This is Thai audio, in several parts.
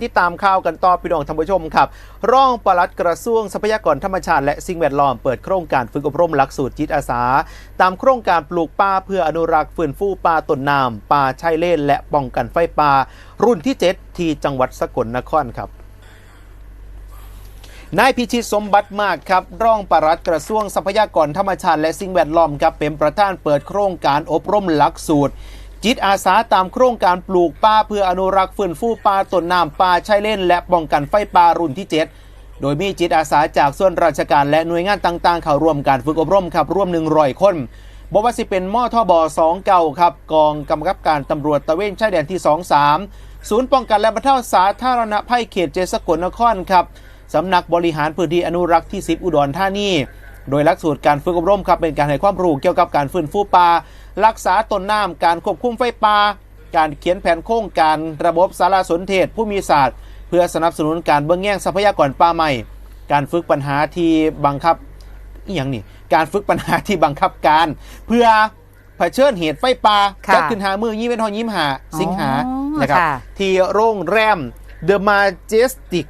ที่ตามข่าวกันต่อพี่น้องท่านผู้ชมครับร่องปลัดกระทรวงทรัพยากรธรรมชาติและสิ่งแวดล้อมเปิดโครงการฝึกอบรมหลักสูตรจิตอาสา ตามโครงการปลูกป่าเพื่ออนุรักษ์ฟื้นฟูป่าต้นน้ำป่าชายเลน และป้องกันไฟป่ารุ่นที่ 7 ที่จังหวัดสกลนครครับนายพิชิตสมบัติมากครับรองปลัดกระทรวงทรัพยากรธรรมชาติและสิ่งแวดล้อมครับเป็นประธานเปิดโครงการอบรมหลักสูตร จิตอาสาตามโครงการปลูกป่าเพื่ออนุรักษ์ฟื้นฟูป่าต้นน้ำป่าชายเลน และป้องกันไฟป่ารุ่นที่ 7 โดยมีจิตอาสาจากส่วนราชการและหน่วยงานต่างๆ เข้าร่วมการฝึกอบรมครับร่วม100 คนบอกว่าสิเป็นมอทบ2เก่าครับกองกำกับการตำรวจตะเวนชายแดนที่ 23 ศูนย์ป้องกันและบรรเทาสาธารณภัยเขตเจสกลนครครับสำนักบริหารพื้นที่อนุรักษ์ที่ 10 อุดรธานี โดยหลักสูตรการฝึกอบรมครับเป็นการให้ความรู้เกี่ยวกับการฟื้นฟูป่ารักษาต้นน้ำการควบคุมไฟป่าการเขียนแผนโครงการระบบสารสนเทศผู้มีศาสตร์ เพื่อสนับสนุนการเบื้องแย่งทรัพยากรป่าใหม่ การฝึกปัญหาที่บังคับอีกอย่างนี่การฝึกปัญหาที่บังคับการ เพื่อเผชิญเหตุไฟป่าค่ะจัดขึ้นหามือยี่เป็นทองยิ้มหาสิงหาอ๋อนะครับค่ะที่โรงแรม The Majestic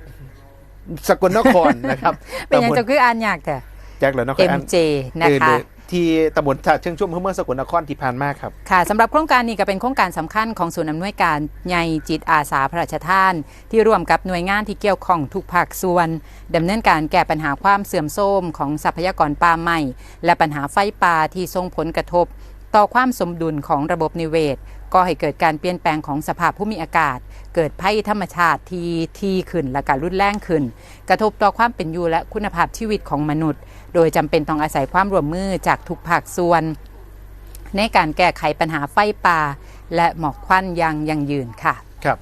สกลนครนะครับ เป็นยังตำบลจะคืออ่านยากแต่ แจ็คเลยนะครั MJ นะคะที่ตำบลฉะเชิงชุ่มเมืองสกลนครที่ผ่านมาครับ ค่ะสำหรับโครงการนี้ก็เป็นโครงการสำคัญของศูนย์อำนวยการใหญ่จิตอาสาพระราชทาน ที่ร่วมกับหน่วยงานที่เกี่ยวข้องทุกภาคส่วนดำเนินการแก้ปัญหาความเสื่อมโทรมของทรัพยากรป่าใหม่และปัญหาไฟป่าที่ส่งผลกระทบ ต่อความสมดุลของระบบนิเวศ ก็ให้เกิดการเปลี่ยนแปลงของสภาพภูมิอากาศ เกิดภัยธรรมชาติที่ที่ขึ้นและการรุนแรงขึ้น กระทบต่อความเป็นอยู่และคุณภาพชีวิตของมนุษย์ โดยจำเป็นต้องอาศัยความร่วมมือจากทุกภาคส่วน ในการแก้ไขปัญหาไฟป่าและหมอกควันอยังยั่งยืนค่ะครับ